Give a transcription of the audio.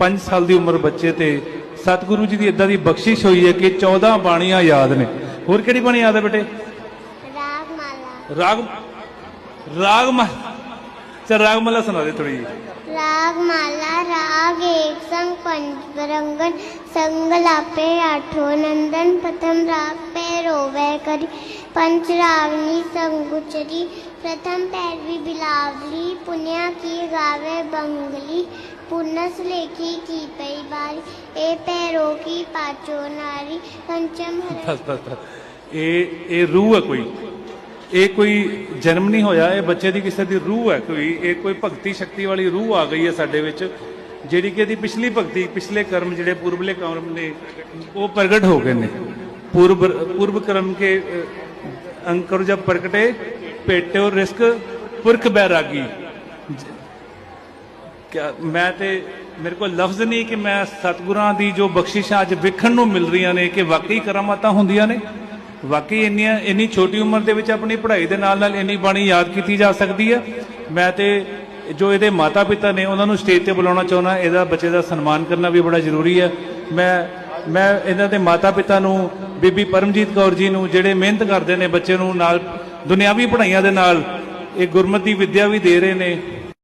5 ਸਾਲ ਦੀ ਉਮਰ ਬੱਚੇ ਤੇ ਸਤਿਗੁਰੂ ਜੀ ਦੀ ਇਦਾਂ ਦੀ ਬਖਸ਼ਿਸ਼ ਹੋਈ ਹੈ ਕਿ 14 ਬਾਣੀਆਂ ਯਾਦ ਨੇ। ਹੋਰ ਕਿਹੜੀ ਬਾਣੀ ਯਾਦ ਹੈ ਬੇਟੇ? ਰਾਗ ਮਾਲਾ ਰਾਗ ਰਾਗ ਮਾ ਚਲ ਰਾਗ ਮਲਾ ਸੁਣਾ ਦੇ ਥੋੜੀ ਰਾਗ ਮਾਲਾ ਰਾਗ ਏਕ ਸੰਗ ਪੰਜ ਬਰੰਗਨ ਸੰਗ ਲਾਪੇ ਆਠੋ ਨੰਦਨ ਪ੍ਰਥਮ ਰਾਗ ਪੈ ਰੋਵੇ ਕਰੀ। ਪੰਚ ਰਾਗਨੀ ਸੰਗ ਉਚਰੀ। ਪ੍ਰਥਮ ਪੈਰਵੀ ਬਿਲਾਵਲੀ ਪੁਨਿਆ ਕੀ ਗਾਵੇ ਬੰਗਲੀ। ਪੁਨਸ ਲੇਖੀ ਕੀ ਪਈ ਬਾਰੀ ਏ ਪੈਰੋ ਕੀ ਪਾਚੋ ਨਾਰੀ ਪੰਚਮ ਬਸ ਬਸ ਬਸ। ਇਹ ਇਹ ਰੂਹ ਹੈ ਕੋਈ। ਇਹ ਕੋਈ ਜਨਮ ਨਹੀਂ ਹੋਇਆ ਇਹ ਬੱਚੇ ਦੀ ਕਿਸੇ ਦੀ ਰੂਹ ਹੈ ਕੋਈ। ਇਹ ਕੋਈ ਭਗਤੀ ਸ਼ਕਤੀ ਵਾਲੀ ਰੂਹ ਆ ਗਈ ਹੈ ਸਾਡੇ ਵਿੱਚ ਜਿਹੜੀ ਕਿ ਇਹਦੀ ਪਿਛਲੀ ਭਗਤੀ ਪਿਛਲੇ ਕਰਮ ਜਿਹੜੇ ਪੂਰਬਲੇ ਕਰਮ ਨੇ ਉਹ ਪ੍ਰਗਟ ਹੋ ਗਏ ਨੇ। ਪੂਰਬ ਪੂਰਬ ਕਰਮ ਕੇ ਅ, ਅੰਕਰ ਜਬ ਪ੍ਰਗਟੇ ਪੇਟਿਓ ਰਿਸਕ ਪੁਰਖ ਬੈਰਾਗੀ ਕਿਆ ਮੈਂ ਤੇ ਮੇਰੇ ਕੋਲ ਲਫ਼ਜ਼ ਨਹੀਂ ਕਿ ਮੈਂ ਸਤਿਗੁਰਾਂ ਦੀ ਜੋ ਬਖਸ਼ਿਸ਼ਾਂ ਅੱਜ ਵੇਖਣ ਨੂੰ ਮਿਲ ਰਹੀਆਂ ਨੇ ਕਿ ਵਾਕਈ ਕਰਾਮਾਤਾਂ ਹੁੰਦੀਆਂ ਨੇ, ਵਾਕਈ ਇੰਨੀਆਂ, ਇੰਨੀ ਛੋਟੀ ਉਮਰ ਦੇ ਵਿੱਚ ਆਪਣੀ ਪੜ੍ਹਾਈ ਦੇ ਨਾਲ ਨਾਲ ਇੰਨੀ ਬਾਣੀ ਯਾਦ ਕੀਤੀ ਜਾ ਸਕਦੀ ਹੈ। ਮੈਂ ਤੇ ਜੋ ਇਹਦੇ ਮਾਤਾ ਪਿਤਾ ਨੇ ਉਹਨਾਂ ਨੂੰ ਸਟੇਜ ਤੇ ਬੁਲਾਉਣਾ ਚਾਹੁੰਦਾ, ਇਹਦਾ ਬੱਚੇ ਦਾ ਸਨਮਾਨ ਕਰਨਾ ਵੀ ਬੜਾ ਜ਼ਰੂਰੀ ਹੈ। ਮੈਂ ਮੈਂ ਇਹਨਾਂ ਦੇ ਮਾਤਾ ਪਿਤਾ ਨੂੰ, ਬੀਬੀ ਪਰਮਜੀਤ ਕੌਰ ਜੀ ਨੂੰ ਜਿਹੜੇ ਮਿਹਨਤ ਕਰਦੇ ਨੇ ਬੱਚੇ ਨੂੰ ਨਾਲ ਦੁਨਿਆਵੀ ਪੜ੍ਹਾਈਆਂ ਦੇ ਨਾਲ, ਇਹ ਗੁਰਮਤਿ ਦੀ ਵਿੱਦਿਆ ਵੀ ਦੇ ਰਹੇ ਨੇ।